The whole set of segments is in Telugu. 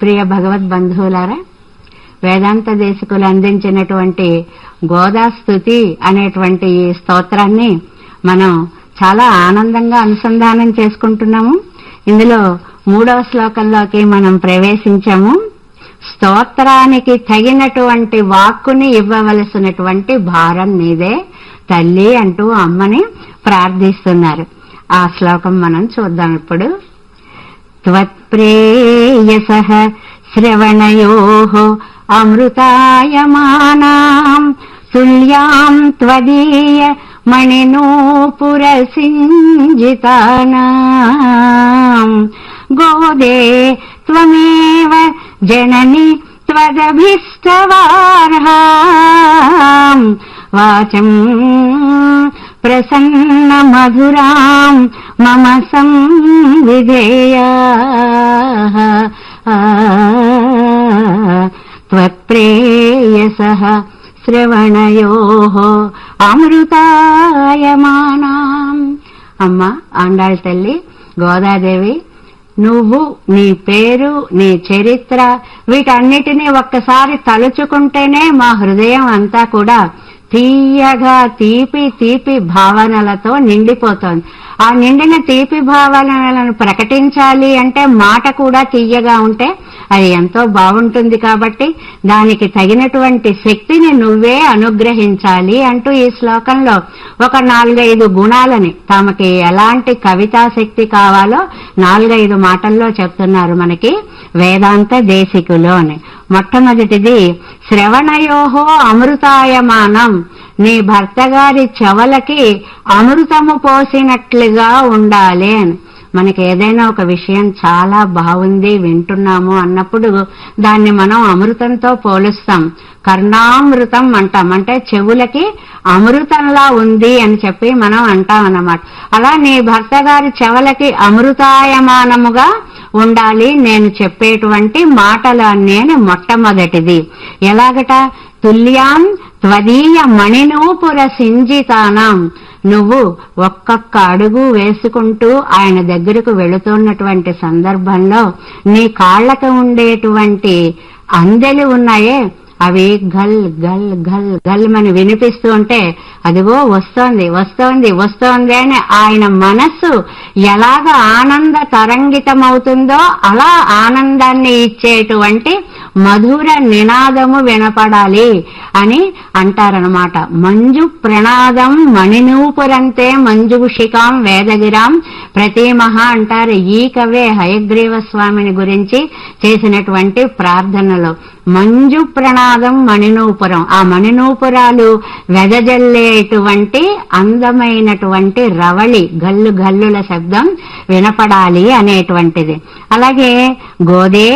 ప్రియ భగవద్ బంధువులారా వేదాంత దేశకులు అందించినటువంటి గోదాస్థుతి అనేటువంటి ఈ స్తోత్రాన్ని మనం చాలా ఆనందంగా అనుసంధానం చేసుకుంటున్నాము. ఇందులో మూడవ శ్లోకంలోకి మనం ప్రవేశించాము. స్తోత్రానికి తగినటువంటి వాక్కుని ఇవ్వవలసినటువంటి భారం నీదే తల్లి అంటూ అమ్మని ప్రార్థిస్తున్నారు. ఆ శ్లోకం మనం చూద్దాం ఇప్పుడు. त्वत्प्रेयसः श्रवणयोः अमृतायमानाम् तुल्याम् त्वदीय मणिनूपुरसिञ्जितानाम् गोदे त्वमेव जननि त्वदभीष्टवार्हाम्। वाचम् ప్రసన్న మధురా మమ సంవిధేయ. త్వత్ప్రేయస శ్రవణయో అమృతాయమానాం. అమ్మ ఆండాళ్ తల్లి గోదాదేవి నువ్వు నీ పేరు నీ చరిత్ర వీటన్నిటినీ ఒక్కసారి తలుచుకుంటేనే మా హృదయం అంతా కూడా తీయగా తీపి తీపి భావనలతో నిండిపోతోంది. ఆ నిండిన తీపి భావనలను ప్రకటించాలి అంటే మాట కూడా తీయగా ఉంటే అది ఎంతో బాగుంటుంది కాబట్టి దానికి తగినటువంటి శక్తిని నువ్వే అనుగ్రహించాలి అంటూ ఈ శ్లోకంలో ఒక నాలుగైదు గుణాలని తమకి ఎలాంటి కవితా శక్తి కావాలో నాలుగైదు మాటల్లో చెప్తున్నారు మనకి. వేదాంత దేశికులు అని. మొట్టమొదటిది శ్రవణయోహో అమృతాయమానం. నీ భర్త గారి చెవలకి అమృతము పోసినట్లుగా ఉండాలి అని. మనకి ఏదైనా ఒక విషయం చాలా బాగుంది వింటున్నాము అన్నప్పుడు దాన్ని మనం అమృతంతో పోలుస్తాం. కర్ణామృతం అంటాం. అంటే చెవులకి అమృతంలా ఉంది అని చెప్పి మనం అంటాం అన్నమాట. అలా నీ భర్త గారి చెవులకి అమృతాయమానముగా ఉండాలి నేను చెప్పేటువంటి మాటలు నేను మొట్టమొదటిది. ఎలాగట? తుల్యాం త్వదీయ మణినూపుర సింజితానం. నువ్వు ఒక్కొక్క అడుగు వేసుకుంటూ ఆయన దగ్గరకు వెళుతున్నటువంటి సందర్భంలో నీ కాళ్ళకు ఉండేటువంటి అందెలు ఉన్నాయే? అవి గల్ గల్ గల్ గల్ అని వినిపిస్తూ ఉంటే అదిగో వస్తోంది వస్తోంది వస్తోంది అని ఆయన మనస్సు ఎలాగ ఆనంద తరంగితమవుతుందో అలా ఆనందాన్ని ఇచ్చేటువంటి మధుర నినాదము వినపడాలి అని అంటారనమాట మంజు ప్రణాదం మణినూపురంతే మంజుషికాం వేదగిరాం ప్రతిమహ అంటారు. ఈ కవే హయగ్రీవ స్వామిని గురించి చేసినటువంటి ప్రార్థనలో. మంజు ప్రణాదం మణినూపురం. ఆ మణినూపురాలు వెదజల్లేటువంటి అందమైనటువంటి రవళి గల్లు గల్లుల శబ్దం వినపడాలి అనేటువంటిది. అలాగే గోదే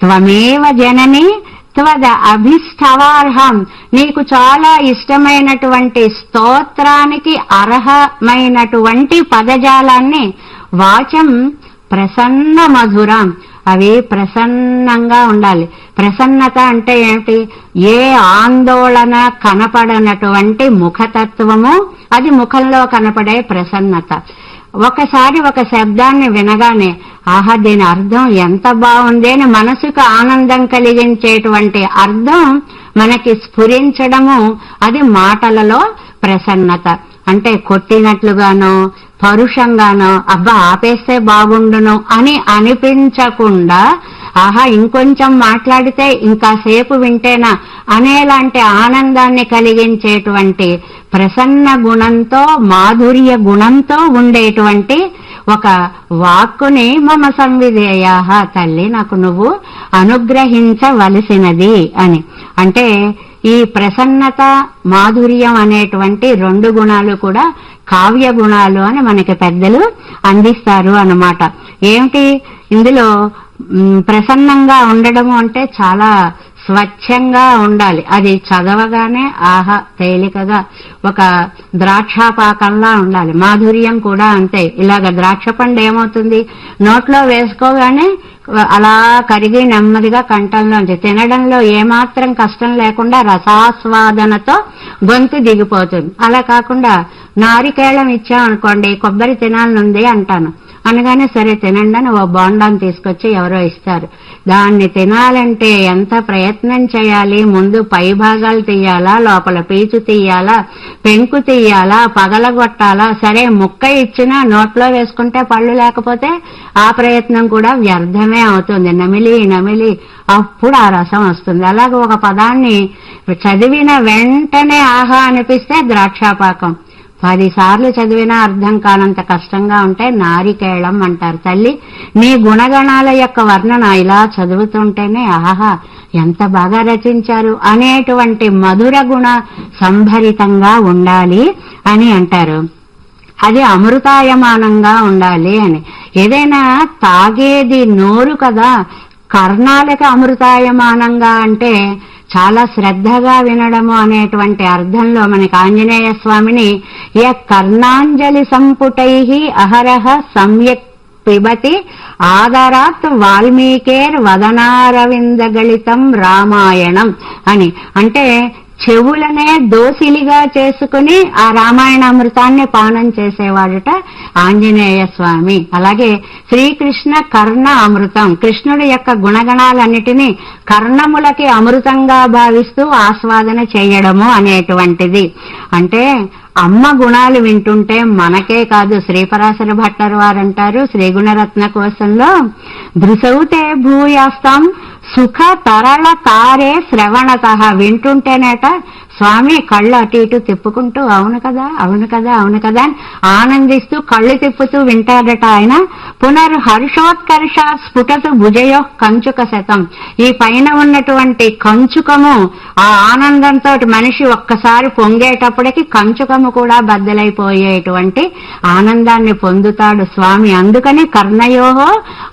త్వమేవ జనని త్వద అభిష్టవార్హం. నీకు చాలా ఇష్టమైనటువంటి స్తోత్రానికి అర్హమైనటువంటి పదజాలాన్ని వాచం ప్రసన్న మధురం అవి ప్రసన్నంగా ఉండాలి. ప్రసన్నత అంటే ఏమిటి? ఏ ఆందోళన కనపడనటువంటి ముఖతత్వము. అది ముఖంలో కనపడే ప్రసన్నత. ఒకసారి ఒక శబ్దాన్ని వినగానే ఆహా దీని అర్థం ఎంత బాగుంది అని మనసుకు ఆనందం కలిగించేటువంటి అర్థం మనకి స్ఫురించడము అది మాటలలో ప్రసన్నత. అంటే కొట్టినట్లుగానో పరుషంగానో అబ్బా ఆపేస్తే బాగుండును అని అనిపించకుండా ఆహా ఇంకొంచెం మాట్లాడితే ఇంకా సేపు వింటేనా? అనేలాంటి ఆనందాన్ని కలిగించేటువంటి ప్రసన్న గుణంతో మాధుర్య గుణంతో ఉండేటువంటి ఒక వాక్కుని మమ సంవిధేయాహ తల్లి నాకు నువ్వు అనుగ్రహించవలసినది అని. అంటే ఈ ప్రసన్నత మాధుర్యం అనేటువంటి రెండు గుణాలు కూడా కావ్య గుణాలు అని మనకి పెద్దలు అందిస్తారు అన్నమాట. ఏమిటి? ఇందులో ప్రసన్నంగా ఉండడము అంటే చాలా స్వచ్ఛంగా ఉండాలి. అది చదవగానే ఆహా తేలికగా ఒక ద్రాక్షాపాకంలా ఉండాలి. మాధుర్యం కూడా అంతే. ఇలాగ ద్రాక్ష పండు ఏమవుతుంది? నోట్లో వేసుకోగానే అలా కరిగి నెమ్మదిగా కంఠంలోంచి తినడంలో ఏమాత్రం కష్టం లేకుండా రసాస్వాదనతో గొంతు దిగిపోతుంది. అలా కాకుండా నారికేళం ఇచ్చామనుకోండి కొబ్బరి తినాలనుంది అంటాను. అనగానే సరే తినండి అని ఓ బోండాన్ని తీసుకొచ్చి ఎవరో ఇస్తారు. దాన్ని తినాలంటే ఎంత ప్రయత్నం చేయాలి? ముందు పై భాగాలు తీయాలా? లోపల పీచు తీయాలా? పెంకు తీయాలా? పగలగొట్టాలా? సరే ముక్క ఇచ్చినా నోట్లో వేసుకుంటే పళ్ళు లేకపోతే ఆ ప్రయత్నం కూడా వ్యర్థమే అవుతుంది. నమిలి నమిలి. అప్పుడు ఆ రసం వస్తుంది. అలాగే ఒక పదాన్ని చదివిన వెంటనే ఆహా అనిపిస్తే ద్రాక్షాపాకం. పదిసార్లు చదివినా అర్థం కానంత కష్టంగా ఉంటే నారికేళం అంటారు తల్లి. నీ గుణగణాల యొక్క వర్ణన ఇలా చదువుతుంటేనే ఆహా ఎంత బాగా రచించారు. అనేటువంటి మధుర గుణ సంభరితంగా ఉండాలి అని అంటారు. అది అమృతాయమానంగా ఉండాలి అని. ఏదైనా తాగేది నోరు కదా కర్ణాలకి అమృతాయమానంగా అంటే చాలా శ్రద్ధగా వినడము అనేటువంటి అర్థంలో మనకి ఆంజనేయ స్వామిని య కర్ణాంజలి సంపుటై అహరహ సమ్యక్ పిబతి ఆదరాత్ వాల్మీకేర్ వదనారవిందగళితం రామాయణం అని. అంటే చెవులనే దోసిలిగా చేసుకుని ఆ రామాయణామృతాన్ని పానం చేసేవాడుట ఆంజనేయ స్వామి. అలాగే శ్రీకృష్ణ కర్ణ అమృతం. కృష్ణుడి యొక్క గుణగణాలన్నిటినీ కర్ణములకి అమృతంగా భావిస్తూ ఆస్వాదన చేయడము అనేటువంటిది. అంటే అమ్మ గుణాలు వింటుంటే మనకే కాదు శ్రీపరాశర భట్టర్ వారంటారు శ్రీ గుణరత్న కోశంలో దృశౌతే భూయాస్తాం సుఖ తరళ తారే శ్రవణత వింటుంటేనేట స్వామి కళ్ళు అటు ఇటు తిప్పుకుంటూ అవును కదా అవును కదా అవును కదా అని ఆనందిస్తూ కళ్ళు తిప్పుతూ వింటాడట ఆయన. పునర్హర్షోత్కర్ష స్ఫుటతు భుజయో కంచుక శతం ఈ పైన ఉన్నటువంటి కంచుకము ఆ ఆనందంతో మనిషి ఒక్కసారి పొంగేటప్పటికి కంచుకము కూడా బద్దలైపోయేటువంటి ఆనందాన్ని పొందుతాడు స్వామి. అందుకని కర్ణయోహో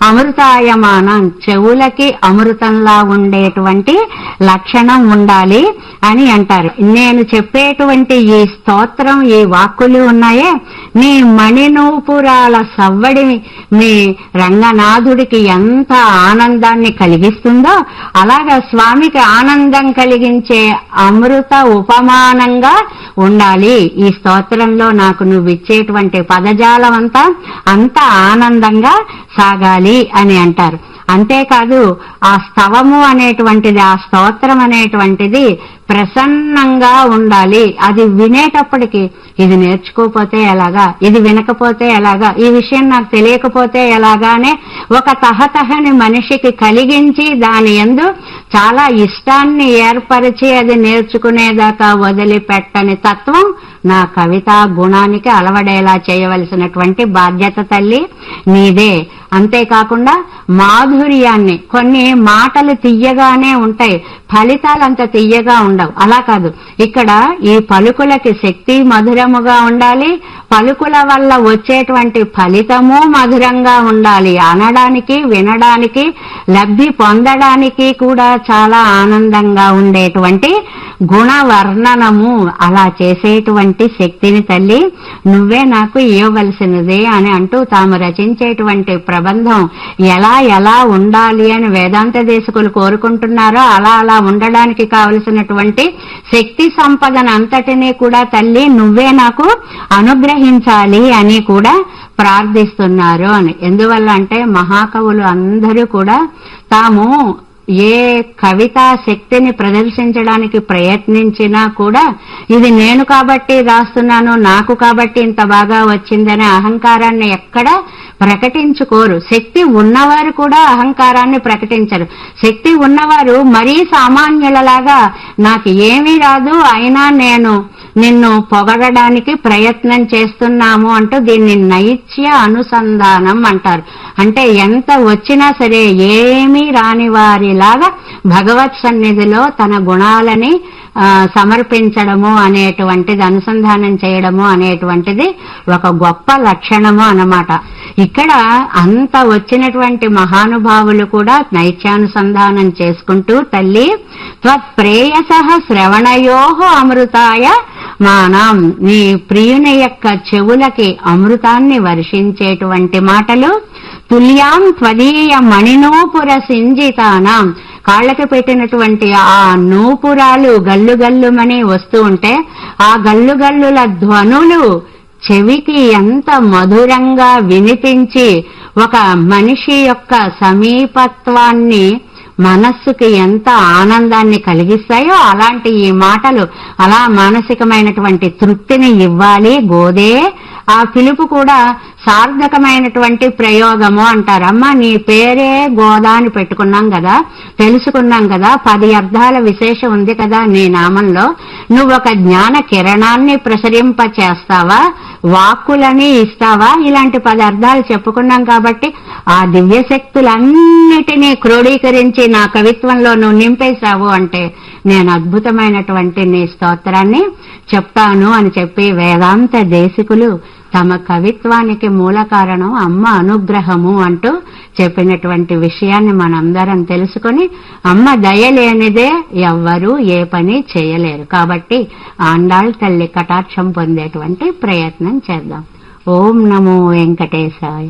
అమృతాయమానం చెవులకి అమృతంలా ఉండేటువంటి లక్షణం ఉండాలి అని అంటారు. నేను చెప్పేటువంటి ఈ స్తోత్రం ఈ వాక్కులు ఉన్నాయే? నీ మణినూపురాల సవ్వడి మీ రంగనాథుడికి ఎంత ఆనందాన్ని కలిగిస్తుందో అలాగా స్వామికి ఆనందం కలిగించే అమృత ఉపమానంగా ఉండాలి. ఈ స్తోత్రంలో నాకు నువ్వు ఇచ్చేటువంటి పదజాలం అంతా అంత ఆనందంగా సాగాలి అని అంటారు. అంతేకాదు ఆ స్తవము అనేటువంటిది ఆ స్తోత్రం అనేటువంటిది ప్రసన్నంగా ఉండాలి. అది వినేటప్పటికి ఇది నేర్చుకోపోతే ఎలాగా ఇది వినకపోతే ఎలాగా ఈ విషయం నాకు తెలియకపోతే ఎలాగానే ఒక తహతహని మనిషికి కలిగించి దాని ఎందు చాలా ఇష్టాన్ని ఏర్పరిచి అది నేర్చుకునేదాకా వదిలిపెట్టని తత్వం నా కవితా గుణానికి అలవడేలా చేయవలసినటువంటి బాధ్యత తల్లి. నీదే. అంతేకాకుండా మాధుర్యాన్ని కొన్ని మాటలు తీయగానే ఉంటాయి. ఫలితాలు అంత తీయగా ఉండవు. అలా కాదు. ఇక్కడ ఈ పలుకులకి శక్తి మధురముగా ఉండాలి. పలుకుల వల్ల వచ్చేటువంటి ఫలితము మధురంగా ఉండాలి. అనడానికి వినడానికి లబ్ధి పొందడానికి కూడా చాలా ఆనందంగా ఉండేటువంటి గుణ వర్ణనము అలా చేసేటువంటి శక్తిని తల్లి నువ్వే నాకు ఇవ్వవలసినది అని అంటూ తాము రచించేటువంటి ప్రబంధం ఎలా ఎలా ఉండాలి అని వేదాంత దేశకులు కోరుకుంటున్నారో అలా అలా ఉండడానికి కావలసినటువంటి శక్తి సంపదన అంతటినీ కూడా తల్లి నువ్వే నాకు అనుగ్రహించాలి అని కూడా ప్రార్థిస్తున్నారు అని. ఎందువల్ల అంటే మహాకవులు అందరూ కూడా తాము ఏ కవితా శక్తిని ప్రదర్శించడానికి ప్రయత్నించినా కూడా ఇది నేను కాబట్టి రాస్తున్నాను నాకు కాబట్టి ఇంత బాగా వచ్చిందనే అహంకారాన్ని ఎక్కడ ప్రకటించుకోరు. శక్తి ఉన్నవారు కూడా అహంకారాన్ని ప్రకటించరు. శక్తి ఉన్నవారు మరీ సామాన్యులలాగా నాకు ఏమీ రాదు అయినా నేను నిన్ను పొగడడానికి ప్రయత్నం చేస్తున్నాము అంటూ దీన్ని నైత్య అనుసంధానం అంటారు. అంటే ఎంత వచ్చినా సరే ఏమీ రాని వారిలాగా భగవత్ సన్నిధిలో తన గుణాలని సమర్పించడము అనేటువంటిది అనుసంధానం చేయడము అనేటువంటిది ఒక గొప్ప లక్షణము అనమాట ఇక్కడ అంత వచ్చినటువంటి మహానుభావులు కూడా నైత్యానుసంధానం చేసుకుంటూ తల్లి త్వత్ప్రేయస శ్రవణయో అమృతాయ మానాం. నీ ప్రియుని యొక్క చెవులకి అమృతాన్ని వర్షించేటువంటి మాటలు తుల్యాం త్వదీయ మణినూపుర సింజితానాం. కాళ్ళకి పెట్టినటువంటి ఆ నూపురాలు గల్లు గల్లుమని వస్తూ ఉంటే ఆ గల్లు గల్లుల ధ్వనులు చెవికి ఎంత మధురంగా వినిపించి ఒక మనిషి యొక్క సమీపత్వాన్ని మనస్సుకి ఎంత ఆనందాన్ని కలిగిస్తాయో అలాంటి ఈ మాటలు అలా మానసికమైనటువంటి తృప్తిని ఇవ్వాలి గోదే. ఆ పిలుపు కూడా సార్థకమైనటువంటి ప్రయోగము అంటారు అమ్మ నీ పేరే గోదా అని పెట్టుకున్నాం కదా తెలుసుకున్నాం కదా పది అర్థాల విశేషం ఉంది కదా నీ నామంలో. నువ్వు ఒక జ్ఞాన కిరణాన్ని ప్రసరింప చేస్తావా వాక్కులని ఇస్తావా? ఇలాంటి పది అర్థాలు చెప్పుకున్నాం కాబట్టి ఆ దివ్యశక్తులన్నిటినీ క్రోడీకరించి నా కవిత్వంలో నువ్వు నింపేశావు అంటే నేను అద్భుతమైనటువంటి నీ స్తోత్రాన్ని చెప్తాను అని చెప్పి వేదాంత దేశికులు తమ కవిత్వానికి మూల కారణం అమ్మ అనుగ్రహము అంటూ చెప్పినటువంటి విషయాన్ని మనందరం తెలుసుకొని అమ్మ దయలేనిదే ఎవ్వరూ ఏ పని చేయలేరు. కాబట్టి ఆండాళ్ తల్లి కటాక్షం పొందేటువంటి ప్రయత్నం చేద్దాం. ఓం నమో వెంకటేశాయ.